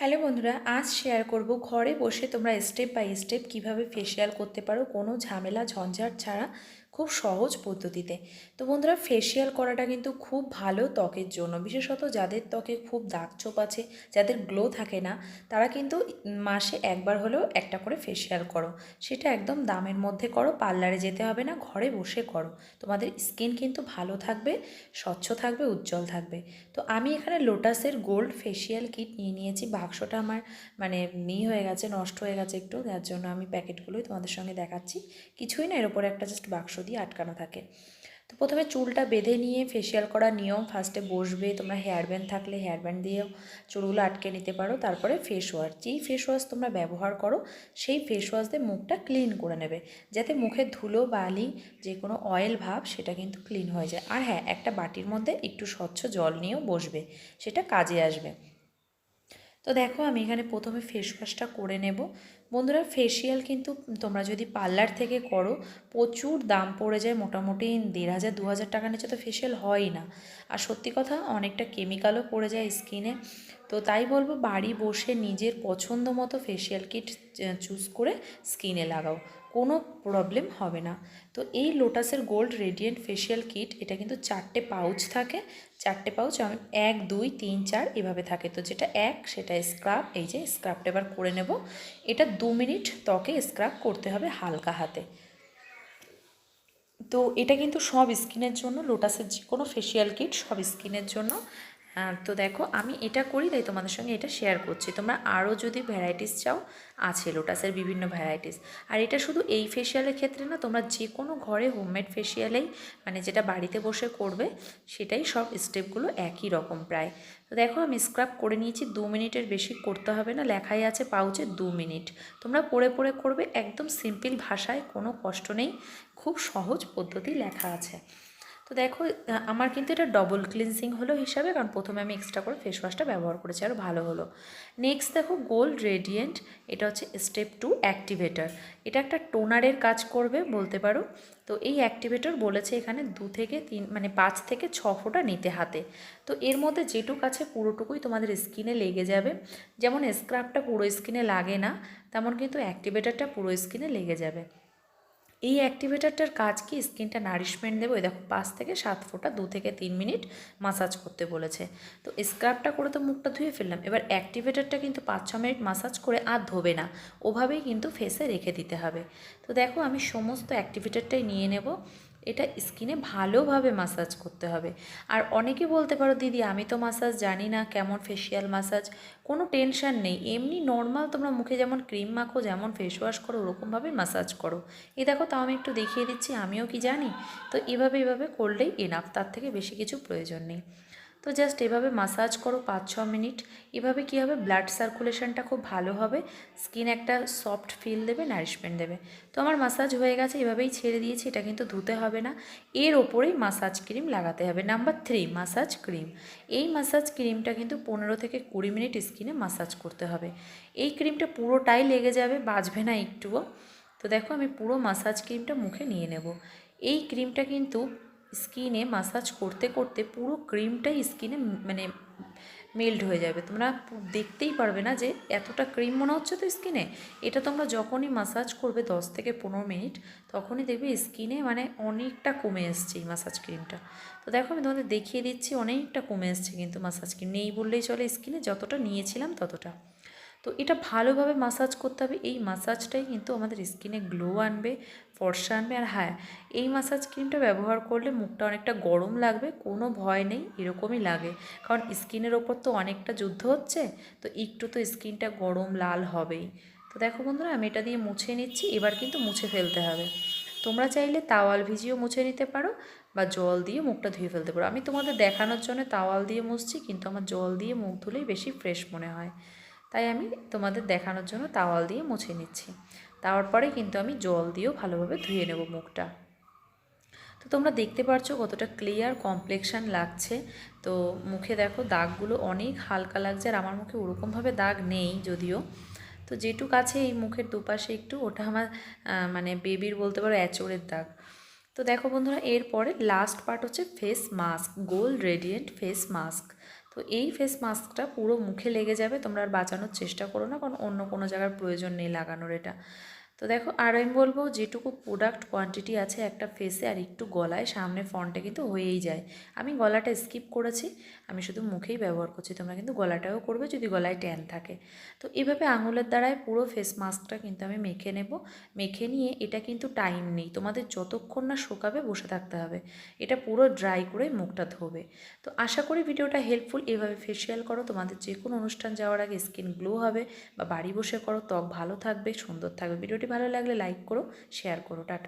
Hello বন্ধুরা, আজ share করব ঘরে বসে তোমরা স্টেপ বাই স্টেপ কীভাবে ফেসিয়াল করতে পারো, কোনো ঝামেলা ঝঞ্ঝাট ছাড়া। খুব সহজ পদ্ধতিতে। তো বন্ধুরা ফেসিয়াল করাটা কিন্তু খুব ভালো ত্বকের জন্য। বিশেষত যাদের ত্বকে খুব দাগ ছোপ আছে, যাদের গ্লো থাকে না, তারা কিন্তু মাসে একবার হলেও একটা করে ফেসিয়াল করো। সেটা একদম দামের মধ্যে করো, পার্লারে যেতে হবে না, ঘরে বসে করো। তোমাদের স্কিন কিন্তু ভালো থাকবে, স্বচ্ছ থাকবে, উজ্জ্বল থাকবে। তো আমি এখানে লোটাসের গোল্ড ফেসিয়াল কিট নিয়ে নিয়েছি। বাক্সটা আমার মানে মি হয়ে গেছে, নষ্ট হয়ে গেছে একটু। যার জন্য আমি প্যাকেটগুলোই তোমাদের সঙ্গে দেখাচ্ছি। কিছুই না, এর উপরে একটা জাস্ট বাক্স আটকানো থাকে। তো প্রথমে চুলটা বেঁধে নিয়ে ফেসিয়াল করার নিয়ম ফার্স্টে বসবে, তোমরা হেয়ার ব্যান্ড থাকলে হেয়ার ব্যান্ড দিয়েও চুলগুলো আটকে নিতে পারো, তারপরে ফেস ওয়াশ যেই ফেস ওয়াশ তোমরা ব্যবহার করো, সেই ফেস ওয়াশ দিয়ে মুখটা ক্লিন করে নেবে, যাতে মুখে ধুলো, বালি যে কোনো অয়েল ভাব, সেটা কিন্তু ক্লিন হয়ে যায়। আর হ্যাঁ একটা বাটির মধ্যে একটু স্বচ্ছ জল নিয়েও বসবে, সেটা কাজে আসবে। তো দেখো আমি এখানে প্রথমে ফেস ওয়াশটা করে নেব বন্ধুরা ফেসিয়াল কিন্তু তোমরা যদি পার্লার থেকে করো, প্রচুর দাম পড়ে যায়, মোটামুটি দেড় হাজার, দু হাজার টাকা নিচে তো ফেসিয়াল হয়ই না। আর সত্যি কথা, অনেকটা কেমিক্যালও পড়ে যায় স্কিনে তো তাই বলব, বাড়ি বসে নিজের পছন্দ মতো ফেসিয়াল কিট চুজ করে স্কিনে লাগাও। কোনো প্রবলেম হবে না। তো এই লোটাসের গোল্ড রেডিয়েন্ট ফেসিয়াল কিট এটা কিন্তু চারটে পাউচ থাকে। চারটে পাউচ আমি এক, দুই, তিন, চার এভাবে থাকে। তো যেটা এক, সেটা স্ক্রাব এই যে স্ক্রাবটা এবার করে নেব। এটা দু মিনিট ত্বকে স্ক্রাব করতে হবে হালকা হাতে। তো এটা কিন্তু সব স্কিনের জন্য লোটাসের যে কোনো ফেসিয়াল কিট সব স্কিনের জন্য। তো দেখো আমি এটা করি, তাই তোমাদের সঙ্গে এটা শেয়ার করছি। তোমরা আরও যদি ভ্যারাইটিস চাও, আছে লোটাসের বিভিন্ন ভ্যারাইটিস আর এটা শুধু এই ফেসিয়ালের ক্ষেত্রে না, তোমরা যে কোনো ঘরে হোমমেড ফেসিয়ালেই মানে যেটা বাড়িতে বসে করবে, সেটাই সব স্টেপগুলো একই রকম প্রায়। তো দেখো আমি স্ক্রাব করে নিয়েছি, দু মিনিটের বেশি করতে হবে না, লেখাই আছে পাউচে দু মিনিট। তোমরা পড়ে পড়ে করবে, একদম সিম্পল ভাষায়, কোনো কষ্ট নেই, খুব সহজ পদ্ধতি লেখা আছে। তো দেখো আমার কিন্তু এটা ডবল ক্লিনজিং হলো হিসাবে, কারণ প্রথমে আমি এক্সট্রা করে ফেস ওয়াশটা ব্যবহার করেছি আরও ভালো হলো। নেক্সট দেখো গোল্ড রেডিয়েন্ট এটা হচ্ছে স্টেপ টু অ্যাক্টিভেটার এটা একটা টোনারের কাজ করবে বলতে পারো। তো এই অ্যাক্টিভেটর বলেছে এখানে দু থেকে তিন মানে পাঁচ থেকে ছ ফোঁটা নিতে হাতে। তো এর মধ্যে যেটুক আছে পুরোটুকুই তোমাদের স্কিনে লেগে যাবে। যেমন স্ক্রাবটা পুরো স্কিনে লাগে না, তেমন কিন্তু অ্যাক্টিভেটারটা পুরো স্কিনে লেগে যাবে। এই অ্যাক্টিভেটারটার কাজ কি? স্কিনটা নারিশমেন্ট দেবো। দেখো, পাঁচ থেকে সাত ফোঁটা, দু থেকে তিন মিনিট মাসাজ করতে বলেছে। তো স্ক্রাবটা করে তো মুখটা ধুয়ে ফেললাম। এবার অ্যাক্টিভেটারটা কিন্তু পাঁচ, ছ মিনিট মাসাজ করে আর ধোবে না। ওভাবেই কিন্তু ফেসে রেখে দিতে হবে। তো দেখো, আমি সমস্ত অ্যাক্টিভেটারটাই নিয়ে নেব। এটা স্কিনে ভালোভাবে মাসাজ করতে হবে। আর অনেকে বলতে পারো, দিদি, আমি তো মাসাজ জানি না, কেমন ফেসিয়াল মাসাজ কোনো টেনশান নেই। এমনি নর্মাল তোমরা মুখে যেমন ক্রিম মাখো, যেমন ফেস ওয়াশ করো ওরকমভাবে মাসাজ করো। এ দেখো, তাও আমি একটু দেখিয়ে দিচ্ছি, আমিও কি জানি? তো এভাবে এভাবে করলেই এনাফ তার থেকে বেশি কিছু প্রয়োজন নেই। তো জাস্ট এভাবে মাসাজ করো পাঁচ ছ মিনিট। এভাবে কী হবে? ব্লাড সার্কুলেশনটা খুব ভালো হবে। স্কিন একটা সফট ফিল দেবে নারিশমেন্ট দেবে। তো আমার মাসাজ হয়ে গেছে, এভাবেই ছেড়ে দিয়েছি, এটা কিন্তু ধুতে হবে না। এর ওপরেই মাসাজ ক্রিম লাগাতে হবে। নাম্বার থ্রি মাসাজ ক্রিম এই মাসাজ ক্রিমটা কিন্তু পনেরো থেকে কুড়ি মিনিট স্কিনে মাসাজ করতে হবে। এই ক্রিমটা পুরোটাই লেগে যাবে, বাঁচবে না একটুও। তো দেখো আমি পুরো মাসাজ ক্রিমটা মুখে নিয়ে নেব। এই ক্রিমটা কিন্তু স্কিনে মাসাজ করতে করতে পুরো ক্রিমটাই স্কিনে মানে মেল্ট হয়ে যাবে। তোমরা দেখতেই পারবে না যে এতটা ক্রিম মনে হচ্ছে তো স্কিনে। এটা তোমরা যখনই মাসাজ করবে দশ থেকে পনেরো মিনিট, তখনই দেখবে স্কিনে মানে অনেকটা কমে এসছে এই মাসাজ ক্রিমটা তো দেখো আমি তোমাদের দেখিয়ে দিচ্ছি, অনেকটা কমে এসছে কিন্তু মাসাজ ক্রিম নেই বললেই চলে স্কিনে, যতটা নিয়েছিলাম ততটা। তো এটা ভালোভাবে মাসাজ করতে হবে। এই মাসাজটাই কিন্তু আমাদের স্কিনে গ্লো আনবে, ফর্সা আনবে আর হ্যাঁ এই মাসাজ ক্রিমটা ব্যবহার করলে মুখটা অনেকটা গরম লাগবে, কোনো ভয় নেই, এরকমই লাগে। কারণ স্কিনের ওপর তো অনেকটা যুদ্ধ হচ্ছে, তো একটু তো স্কিনটা গরম লাল হবেই। তো দেখো বন্ধুরা, আমি এটা দিয়ে মুছে নিচ্ছি, এবার কিন্তু মুছে ফেলতে হবে। তোমরা চাইলে তাওয়াল ভিজিয়েও মুছে নিতে পারো বা জল দিয়ে মুখটা ধুয়ে ফেলতে পারো। আমি তোমাদের দেখানোর জন্য তাওয়াল দিয়ে মুছছি, কিন্তু আমার জল দিয়ে মুখ ধুলেই বেশি ফ্রেশ মনে হয়। তাই আমি তোমাদের দেখানোর জন্য তাওয়াল দিয়ে মুছে নিচ্ছি। তারপরে কিন্তু আমি জল দিয়েও ভালোভাবে ধুয়ে নেব মুখটা। তো তোমরা দেখতে পাচ্ছ কতটা ক্লিয়ার কমপ্লেকশান লাগছে। তো মুখে দেখো দাগগুলো অনেক হালকা লাগছে আর আমার মুখে ওরকমভাবে দাগ নেই যদিও। তো যেটুক আছে এই মুখের দুপাশে একটু ওটা আমার মানে বেবির বলতে পারো অ্যাচোরের দাগ। তো দেখো বন্ধুরা, এরপরে লাস্ট পার্ট হচ্ছে face mask gold radiant face mask তো এই ফেস মাস্কটা পুরো মুখে লেগে যাবে, তোমরা আর বাঁচানোর চেষ্টা করো না, কারণ অন্য কোনো জায়গার প্রয়োজন নেই লাগানোর এটা। তো দেখো, আর আমি বলব যেটুকু প্রোডাক্ট কোয়ান্টিটি আছে একটা ফেসে আর একটু গলায়, সামনে ফন্টে কিন্তু হয়েই যায়। আমি গলাটা স্কিপ করেছি, আমি শুধু মুখেই ব্যবহার করছি, তোমরা কিন্তু গলাটাও করবে যদি গলায় ট্যান থাকে। তো এভাবে আঙুলের দ্বারায় পুরো ফেস মাস্কটা কিন্তু আমি মেখে নেব। মেখে নিয়ে এটা কিন্তু টাইম নেই, তোমাদের যতক্ষণ না শোকাবে বসে থাকতে হবে। এটা পুরো ড্রাই করে মুখটা ধোবে। তো আশা করি ভিডিওটা হেল্পফুল এভাবে ফেসিয়াল করো, তোমাদের যে কোনো অনুষ্ঠান যাওয়ার আগে স্কিন গ্লো হবে বা বাড়ি বসে করো, ত্বক ভালো থাকবে, সুন্দর থাকবে। ভিডিওটি ভালো লাগলে লাইক করো শেয়ার করো টাটা।